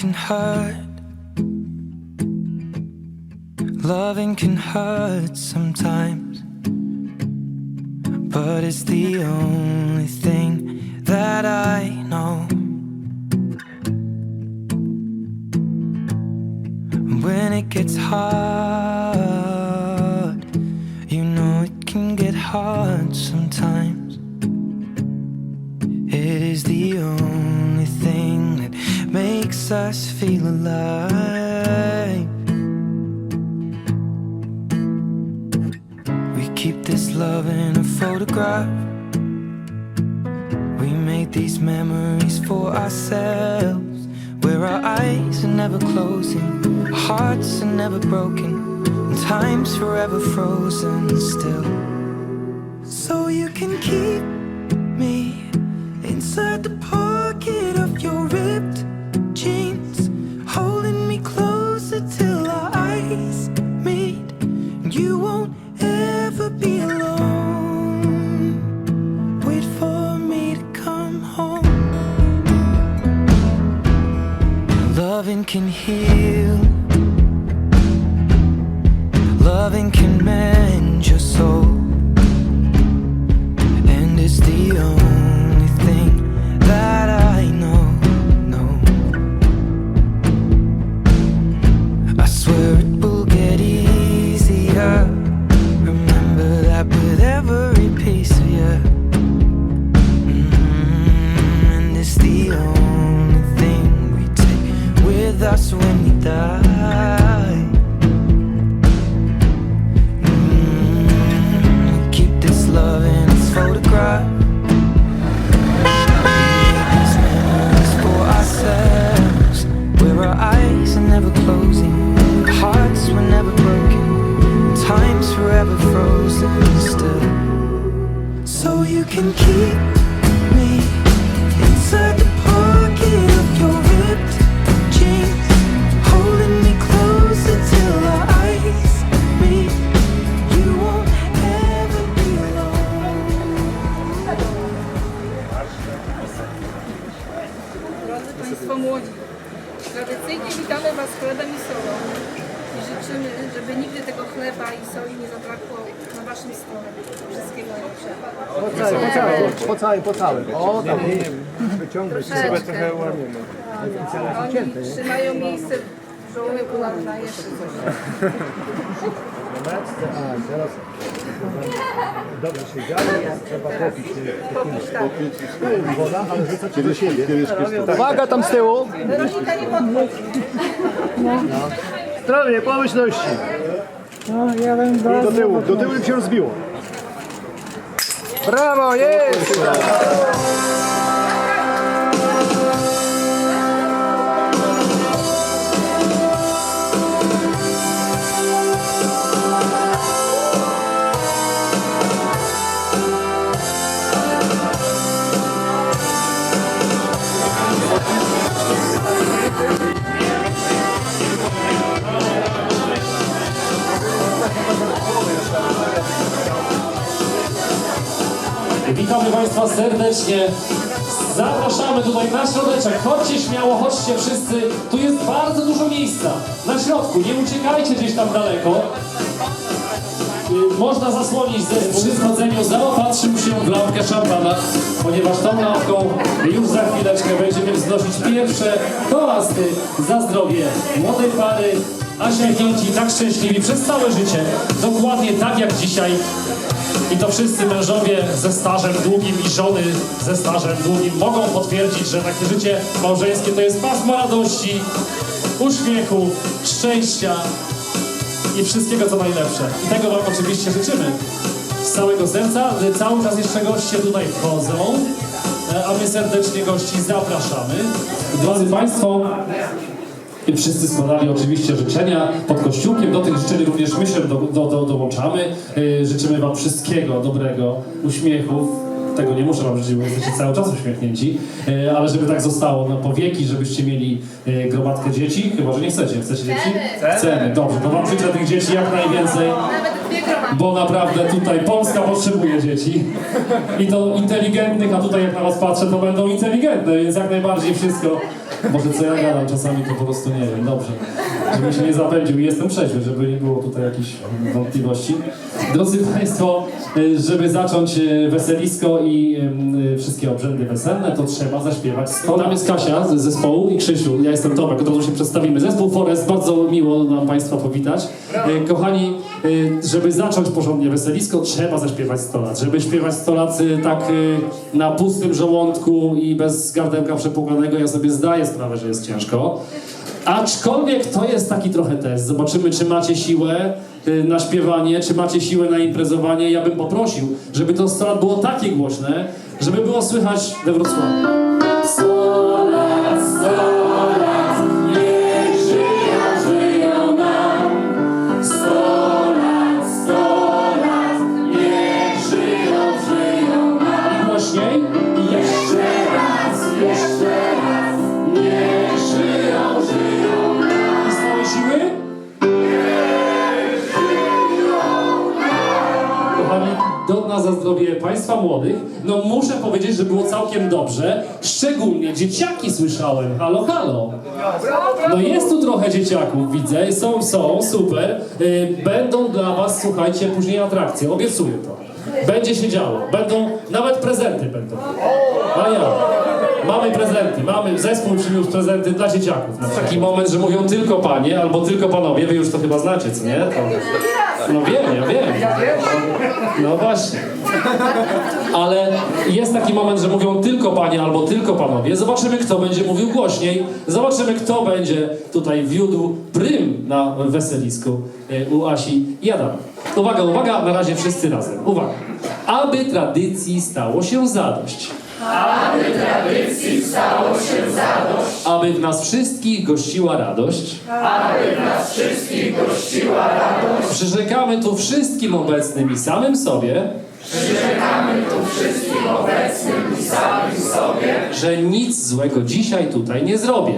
Can hurt. Loving can hurt sometimes. But it's the only thing that I know. When it gets hard, feel alive. We keep this love in a photograph. We made these memories for ourselves. Where our eyes are never closing, our hearts are never broken, and time's forever frozen still. So you can keep me inside the pocket heal. Loving can mend your soul. And it's the only witamy Was chlebem i solą i życzymy, żeby nigdy tego chleba i soli nie zabrakło na Waszym stole. Wszystkiego najlepszego. Po całym, po całym, po całym, po całym. O, tam wyciągnąć. Troszeczkę. Oni Cięte, nie? trzymają miejsce w żołnierzu na, na jeszcze coś. A, teraz dobrze się działo, trzeba popić. Popić tak. To jest woda, ale rzucać do siebie. Tak. Uwaga tam z tyłu. Weronika nie podchodź. Zdrowie, pomyślności. No, ja bym I do tyłu, do tyłu im się rozbiło. Brawo, jest! Państwa serdecznie. Zapraszamy tutaj na środeczek. Chodźcie śmiało, chodźcie wszyscy. Tu jest bardzo dużo miejsca. Na środku, nie uciekajcie gdzieś tam daleko. Y, Można zasłonić zespół. Przy zaopatrzył się w lampkę szampana, ponieważ tą lampką już za chwileczkę będziemy wznosić pierwsze toasty za zdrowie młodej pary, a śmiechnięci tak szczęśliwi przez całe życie. Dokładnie tak jak dzisiaj i to wszyscy mężowie ze stażem długim i żony ze stażem długim mogą potwierdzić, że takie życie małżeńskie to jest pasmo radości, uśmiechu, szczęścia i wszystkiego co najlepsze. I tego Wam oczywiście życzymy. Z całego serca, cały czas jeszcze goście tutaj wchodzą, e, a my serdecznie gości zapraszamy. Drodzy Państwo, wszyscy składali oczywiście życzenia pod kościółkiem. Do tych życzeń również my się do, do, do, dołączamy. Yy, życzymy Wam wszystkiego dobrego, uśmiechów. Tego nie muszę Wam życzyć, bo jesteście cały czas uśmiechnięci, Yy, ale żeby tak zostało na powieki, żebyście mieli yy, gromadkę dzieci. Chyba, że nie chcecie. Chcecie dzieci? Chcemy. Dobrze, to Wam życzę tych dzieci jak najwięcej. Bo naprawdę tutaj Polska potrzebuje dzieci. I to inteligentnych, a tutaj jak na was patrzę, to będą inteligentne, więc jak najbardziej wszystko. Może co ja gadam, czasami to po prostu nie wiem, dobrze. Żebym się nie zapędził i jestem trzeźwy, żeby nie było tutaj jakichś wątpliwości. Drodzy Państwo, y, żeby zacząć y, weselisko i y, wszystkie obrzędy weselne, to trzeba zaśpiewać. Tam jest Kasia z zespołu i Krzysiu, ja jestem Tomek, od razu się przedstawimy. Zespół Forest, bardzo miło nam Państwa powitać. Kochani, żeby zacząć porządnie weselisko, trzeba zaśpiewać 100 lat. Żeby śpiewać 100 lat y, tak y, na pustym żołądku i bez gardełka przepługanego, ja sobie zdaję sprawę, że jest ciężko. Aczkolwiek to jest taki trochę test. Zobaczymy, czy macie siłę y, na śpiewanie, czy macie siłę na imprezowanie. Ja bym poprosił, żeby to 100 lat było takie głośne, żeby było słychać we Wrocławiu. Za zdrowie Państwa młodych. No muszę powiedzieć, że było całkiem dobrze. Szczególnie dzieciaki słyszałem. Halo, halo. No jest tu trochę dzieciaków, widzę. Są, są, super. Y, Będą dla Was, słuchajcie, później atrakcje. Obiecuję to. Będzie się działo. Będą, nawet prezenty będą. A ja. Mamy prezenty, mamy, zespół przyniósł prezenty dla dzieciaków. Taki moment, że mówią tylko panie albo tylko panowie, wy już to chyba znacie, co nie? To... No wiem, ja wiem. No właśnie. Ale jest taki moment, że mówią tylko panie albo tylko panowie. Zobaczymy, kto będzie mówił głośniej. Zobaczymy, kto będzie tutaj wiódł prym na weselisku e, u Asi i Adama. Uwaga, uwaga, na razie wszyscy razem. Uwaga. Aby tradycji stało się zadość. Aby w nas wszystkich gościła radość. Aby w nas wszystkich gościła radość. Przyrzekamy tu wszystkim obecnym i samym sobie. Przyrzekamy tu wszystkim obecnym i samym sobie. Że nic złego dzisiaj tutaj nie zrobię.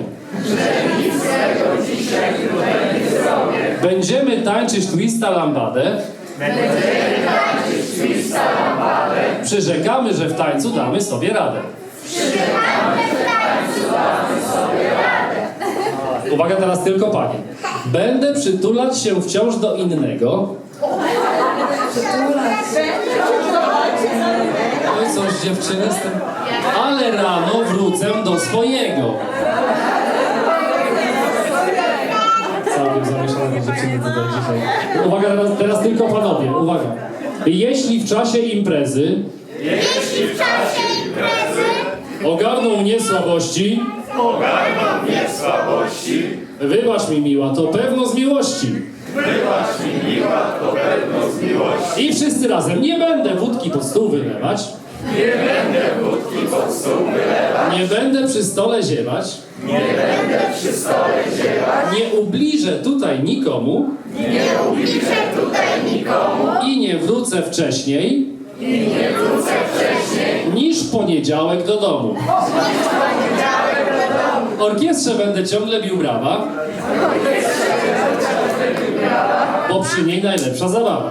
Że nic złego dzisiaj tutaj nie zrobię. Będziemy tańczyć twista lambadę. Przyrzekamy, że w tańcu damy sobie radę. Uwaga, teraz tylko panie. Będę przytulać się wciąż do innego. Oj, coś dziewczyny z tym. Ale rano wrócę do swojego. Całkiem zamieszane dziewczyny tutaj dzisiaj. Uwaga, teraz, teraz tylko panowie, uwaga. Jeśli w czasie imprezy Jeśli w czasie imprezy ogarną mnie słabości, ogarną mnie słabości, wybacz mi miła, to pewno z miłości. wybacz mi miła, to pewno z miłości. I wszyscy razem, nie będę wódki pod stół wylewać, Nie będę wódki pod stół wylewać, nie będę przy stole ziewać, nie będę przy stole ziewać, nie ubliżę tutaj nikomu. Nie ubliżę tutaj nikomu. I nie wrócę wcześniej. I nie wrócę wcześniej, niż w poniedziałek do domu. Orkiestrze będę ciągle bił brawa, bo przy niej najlepsza zabawa.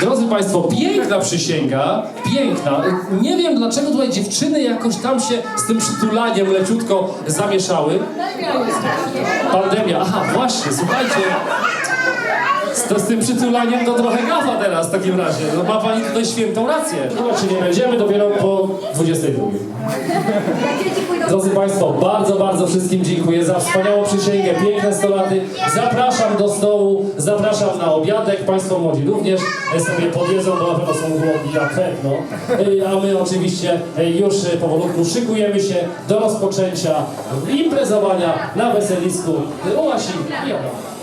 Drodzy Państwo, piękna przysięga, piękna. Nie wiem dlaczego tutaj dziewczyny jakoś tam się z tym przytulaniem leciutko zamieszały. Pandemia, aha, właśnie, słuchajcie. Z, to, z tym przytulaniem to trochę gafa teraz w takim razie. No ma Pani tutaj świętą rację. Zobaczy, nie będziemy dopiero po 22. Drodzy Państwo, bardzo, bardzo wszystkim dziękuję za wspaniałą przysięgę, piękne 100 laty. Zapraszam do stołu, zapraszam na obiadek. Państwo młodzi również sobie podjedzą, bo na pewno są głodni jak pewno. E, A my oczywiście e, już e, powolutku szykujemy się do rozpoczęcia imprezowania na weselisku u Asi i Adama.